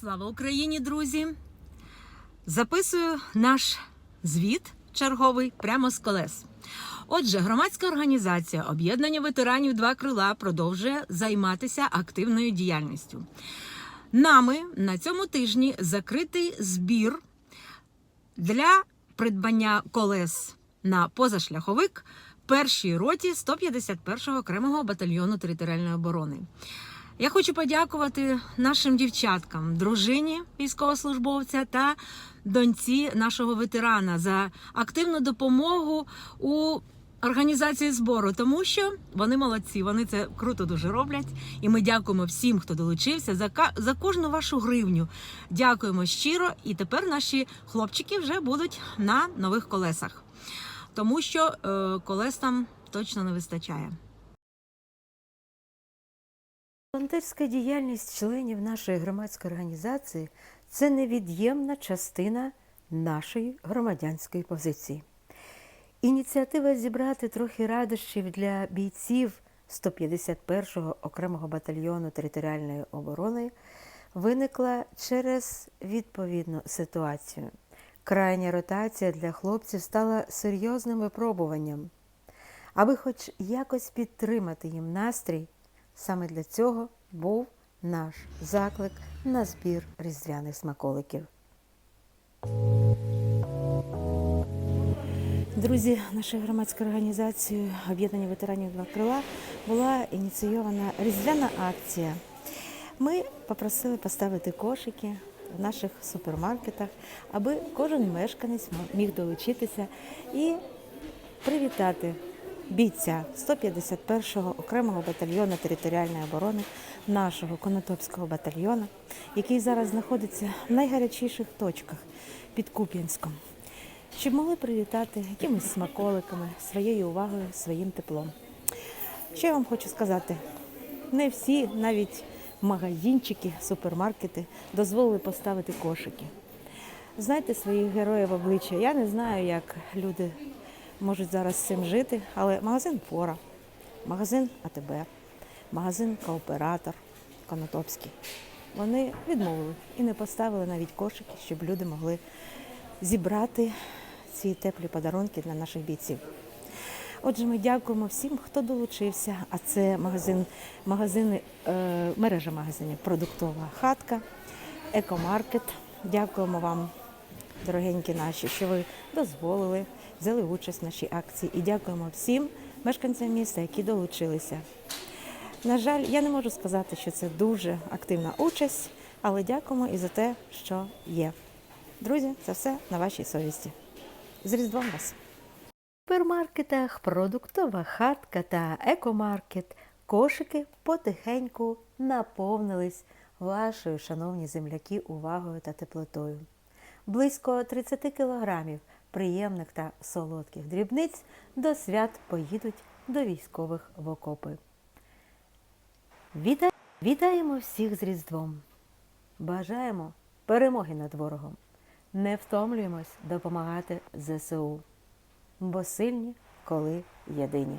Слава Україні, друзі! Записую наш звіт черговий прямо з колес. Отже, громадська організація Об'єднання ветеранів Два крила продовжує займатися активною діяльністю. Нами на цьому тижні закритий збір для придбання колес на позашляховик першій роті 151-го окремого батальйону територіальної оборони. Я хочу подякувати нашим дівчаткам, дружині військовослужбовця та доньці нашого ветерана за активну допомогу у організації збору, тому що вони молодці, вони це круто дуже роблять. І ми дякуємо всім, хто долучився за за кожну вашу гривню. Дякуємо щиро. І тепер наші хлопчики вже будуть на нових колесах, тому що е, колес там точно не вистачає. Волонтерська діяльність членів нашої громадської організації це невід'ємна частина нашої громадянської позиції. Ініціатива зібрати трохи радощів для бійців 151-го окремого батальйону територіальної оборони виникла через відповідну ситуацію. Крайня ротація для хлопців стала серйозним випробуванням. Аби хоч якось підтримати їм настрій, саме для цього був наш заклик на збір різдвяних смаколиків. Друзі, нашою громадською організацією Об'єднання ветеранів Два крила була ініційована різдвяна акція. Ми попросили поставити кошики в наших супермаркетах, аби кожен мешканець міг долучитися і привітати бійця 151-го окремого батальйону територіальної оборони нашого Конотопського батальйону, який зараз знаходиться в найгарячіших точках під Куп'янськом, щоб могли привітати якимись смаколиками, своєю увагою, своїм теплом. Що я вам хочу сказати? Не всі, навіть магазинчики, супермаркети дозволили поставити кошики. Знайте своїх героїв обличчя. Я не знаю, як люди можуть зараз з цим жити, але магазин Фора, магазин АТБ, магазин Кооператор Конотопський. Вони відмовили і не поставили навіть кошики, щоб люди могли зібрати ці теплі подарунки для наших бійців. Отже, ми дякуємо всім, хто долучився. А це магазин, магазини, е, мережа магазинів Продуктова хатка, Екомаркет. Дякуємо вам, дорогенькі наші, що ви дозволили, взяли участь в нашій акції. І дякуємо всім мешканцям міста, які долучилися. На жаль, я не можу сказати, що це дуже активна участь, але дякуємо і за те, що є. Друзі, це все на вашій совісті. З Різдвом вас! В супермаркетах продуктова хатка та екомаркет кошики потихеньку наповнились вашою, шановні земляки, увагою та теплотою. Близько 30 кілограмів приємних та солодких дрібниць до свят поїдуть до військових в окопи. Віта... Вітаємо всіх з Різдвом! Бажаємо перемоги над ворогом! Не втомлюємось допомагати ЗСУ, бо сильні, коли єдині.